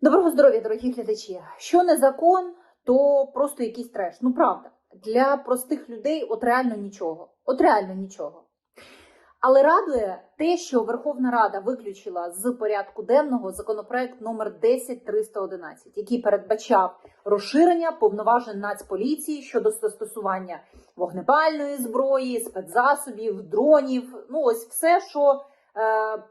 Доброго здоров'я, дорогі глядачі. Що не закон, то просто якийсь треш. Ну правда, для простих людей от реально нічого. От реально нічого. Але радує те, що Верховна Рада виключила з порядку денного законопроект номер 10311, який передбачав розширення повноважень Нацполіції щодо застосування вогнепальної зброї, спецзасобів, дронів. Ну ось все, що е,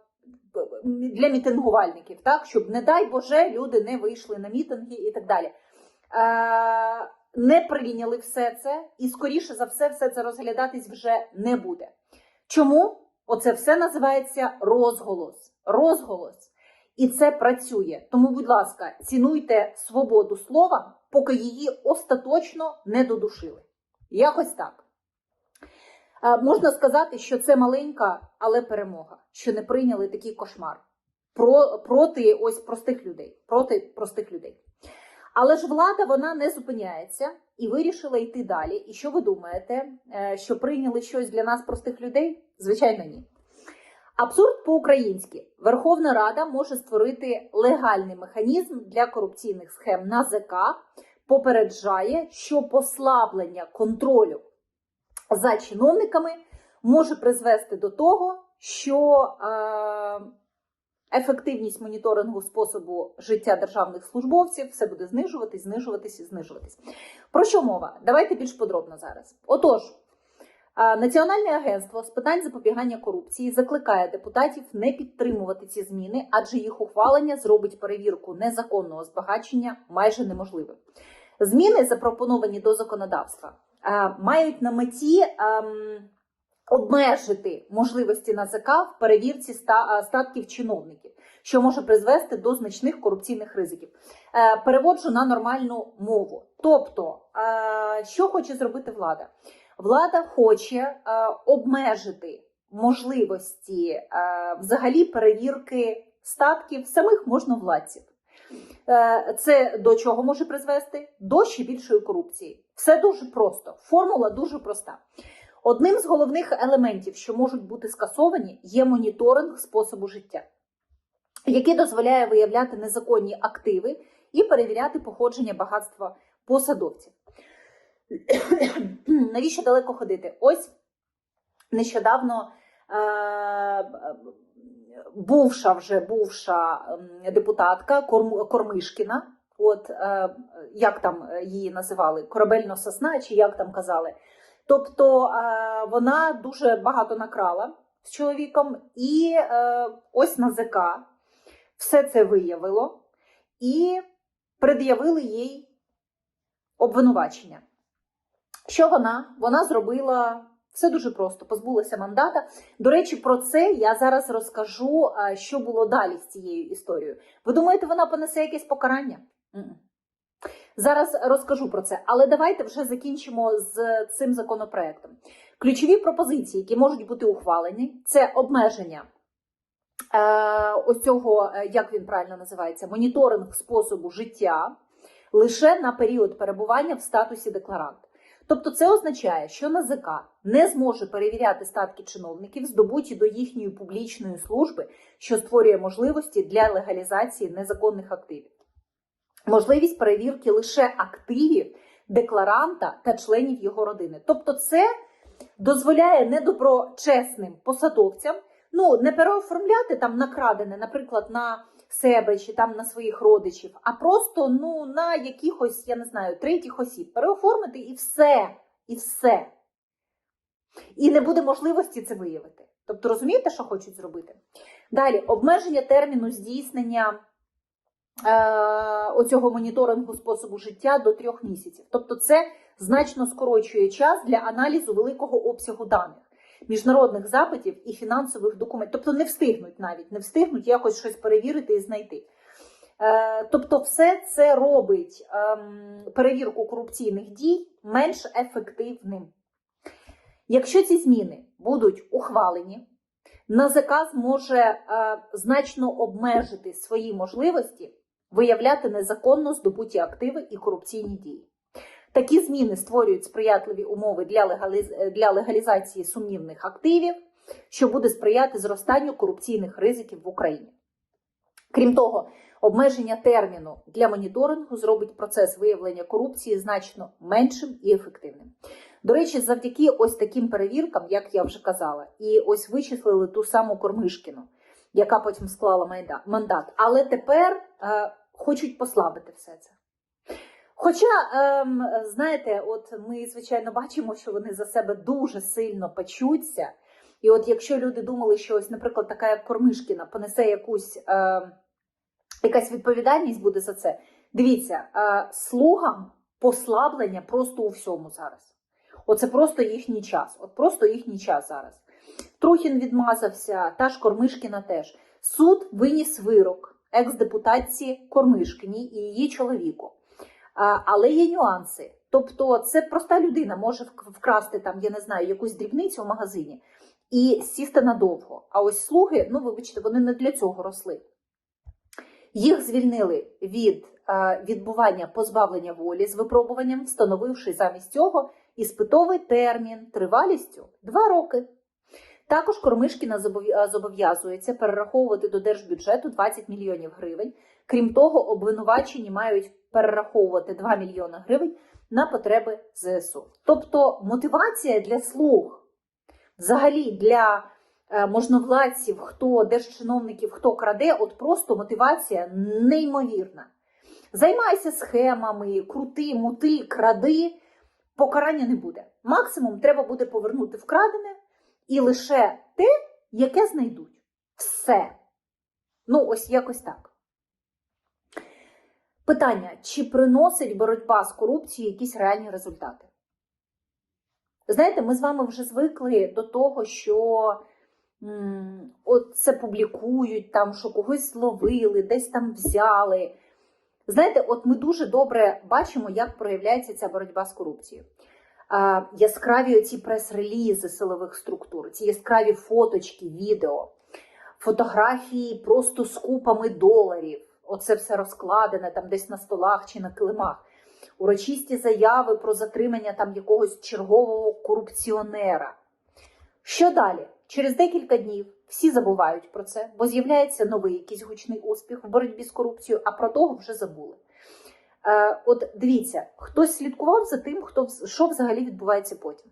для мітингувальників, так щоб, не дай Боже, люди не вийшли на мітинги і так далі. Е, не прийняли все це, і скоріше за все, все це розглядатись вже не буде. Чому? Оце все називається розголос. Розголос. І це працює. Тому, будь ласка, цінуйте свободу слова, поки її остаточно не додушили. Якось так. Е, Можна сказати, що це маленька, але перемога, що не прийняли такий кошмар Про, проти ось простих людей. Проти простих людей. Але ж влада вона не зупиняється і вирішила йти далі. І що ви думаєте, Е, що прийняли щось для нас, простих людей? Звичайно, ні. Абсурд по-українськи. Верховна Рада може створити легальний механізм для корупційних схем НАЗК, попереджає, що послаблення контролю за чиновниками може призвести до того, що е, ефективність моніторингу способу життя державних службовців все буде знижуватись, знижуватись і знижуватись. Про що мова? Давайте більш подробно зараз. Отож, е, Національне агентство з питань запобігання корупції закликає депутатів не підтримувати ці зміни, адже їх ухвалення зробить перевірку незаконного збагачення майже неможливим. Зміни, запропоновані до законодавства, мають на меті ем, обмежити можливості НАЗК в перевірці е, статків чиновників, що може призвести до значних корупційних ризиків. Е, Переводжу на нормальну мову. Тобто, е, що хоче зробити влада? Влада хоче е, обмежити можливості е, взагалі перевірки статків самих можновладців. Е, Це до чого може призвести? До ще більшої корупції. Все дуже просто. Формула дуже проста. Одним з головних елементів, що можуть бути скасовані, є моніторинг способу життя, який дозволяє виявляти незаконні активи і перевіряти походження багатства посадовців. Навіщо далеко ходити? Ось нещодавно е, бувша вже бувша депутатка Корм- Кормишкіна. От е, як там її називали? Корабельна сосна, чи як там казали. Тобто е, вона дуже багато накрала з чоловіком, і е, ось НАЗК все це виявило і пред'явили їй обвинувачення. Що вона? Вона зробила все дуже просто, позбулася мандата. До речі, про це я зараз розкажу, е, що було далі з цією історією. Ви думаєте, вона понесе якесь покарання? Зараз розкажу про це, але давайте вже закінчимо з цим законопроектом. Ключові пропозиції, які можуть бути ухвалені, це обмеження е, ось цього, е, як він правильно називається, моніторинг способу життя лише на період перебування в статусі декларант. Тобто це означає, що НАЗК не зможе перевіряти статки чиновників, здобуті до їхньої публічної служби, що створює можливості для легалізації незаконних активів. Можливість перевірки лише активів декларанта та членів його родини. Тобто, це дозволяє недоброчесним посадовцям ну, не переоформляти там накрадене, наприклад, на себе чи там на своїх родичів, а просто ну, на якихось, я не знаю, третіх осіб переоформити і все. І все. І не буде можливості це виявити. Тобто, розумієте, що хочуть зробити? Далі, обмеження терміну здійснення оцього моніторингу способу життя до трьох місяців. Тобто, це значно скорочує час для аналізу великого обсягу даних, міжнародних запитів і фінансових документів. Тобто не встигнуть навіть, не встигнуть якось щось перевірити і знайти. Е, Тобто, все це робить ем, перевірку корупційних дій менш ефективним. Якщо ці зміни будуть ухвалені, НАЗК зможе е, значно обмежити свої можливості виявляти незаконно здобуті активи і корупційні дії. Такі зміни створюють сприятливі умови для, легаліз... для легалізації сумнівних активів, що буде сприяти зростанню корупційних ризиків в Україні. Крім того, Обмеження терміну для моніторингу зробить процес виявлення корупції значно меншим і ефективним. До речі, завдяки ось таким перевіркам, як я вже казала, і ось вичислили ту саму Кормишкіну, яка потім склала мандат. Але тепер е, хочуть послабити все це. Хоча, ем, знаєте, от ми звичайно бачимо, що вони за себе дуже сильно печуться. І от якщо люди думали, що ось, наприклад, така як Кормишкіна понесе якусь ем, якась відповідальність буде за це. Дивіться, е, слугам послаблення просто у всьому зараз. Оце просто їхній час. От просто їхній час зараз. Трухін відмазався, та ж Кормишкіна теж. Суд виніс вирок екс-депутатці Кормишкіні і її чоловіку. Але є нюанси. Тобто, це проста людина може вкрасти там, я не знаю, якусь дрібницю в магазині і сісти надовго. А ось слуги, ну вибачте, вони не для цього росли. Їх звільнили від відбування позбавлення волі з випробуванням, встановивши замість цього іспитовий термін тривалістю 2 роки. Також Кормишкіна зобов'язується перераховувати до держбюджету 20 мільйонів гривень. Крім того, обвинувачені мають перераховувати 2 мільйони гривень на потреби ЗСУ. Тобто мотивація для слуг, взагалі для е, можновладців, хто держчиновників, хто краде, от просто мотивація неймовірна. Займайся схемами, крути, мути, кради, покарання не буде. Максимум треба буде повернути вкрадене і лише те, яке знайдуть. Все. Ну, ось якось так. Питання: чи приносить боротьба з корупцією якісь реальні результати? Знаєте, ми з вами вже звикли до того, що от це публікують, там, що когось зловили, десь там взяли. Знаєте, от ми дуже добре бачимо, як проявляється ця боротьба з корупцією. Яскраві оці прес-релізи силових структур, ці яскраві фоточки, відео, фотографії просто з купами доларів. Оце все розкладене там десь на столах чи на килимах. Урочисті заяви про затримання там якогось чергового корупціонера. Що далі? Через декілька днів всі забувають про це, бо з'являється новий якийсь гучний успіх в боротьбі з корупцією, а про того вже забули. Е, от дивіться, хтось слідкував за тим, хто що взагалі відбувається потім.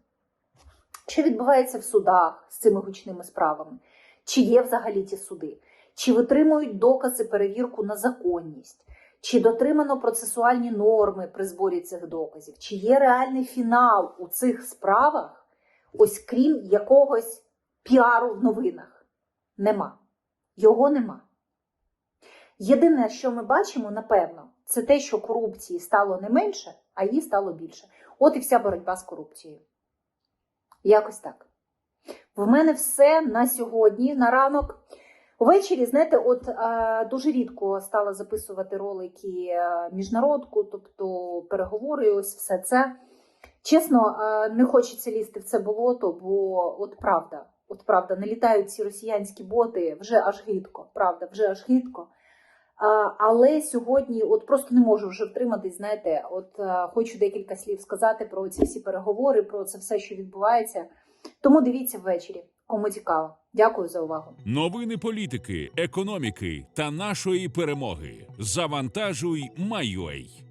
Що відбувається в судах з цими гучними справами? Чи є взагалі ті суди? Чи витримують докази перевірку на законність? Чи дотримано процесуальні норми при зборі цих доказів? Чи є реальний фінал у цих справах, ось крім якогось піару в новинах? Нема. Його нема. Єдине, що ми бачимо, напевно, це те, що корупції стало не менше, а її стало більше. От і вся боротьба з корупцією. Якось так. В мене все на сьогодні, на ранок. Увечері, знаєте, от е, дуже рідко стала записувати ролики е, міжнародку, тобто переговори, ось все це. Чесно, е, не хочеться лізти в це болото, бо от правда, от правда, налітають ці росіянські боти вже аж гидко, правда, вже аж гидко. Але сьогодні от просто не можу вже втриматись, знаєте, от е, хочу декілька слів сказати про ці всі переговори, про це все, що відбувається. Тому дивіться ввечері, кому цікаво. Дякую за увагу. Новини політики, економіки та нашої перемоги. Завантажуй, майой.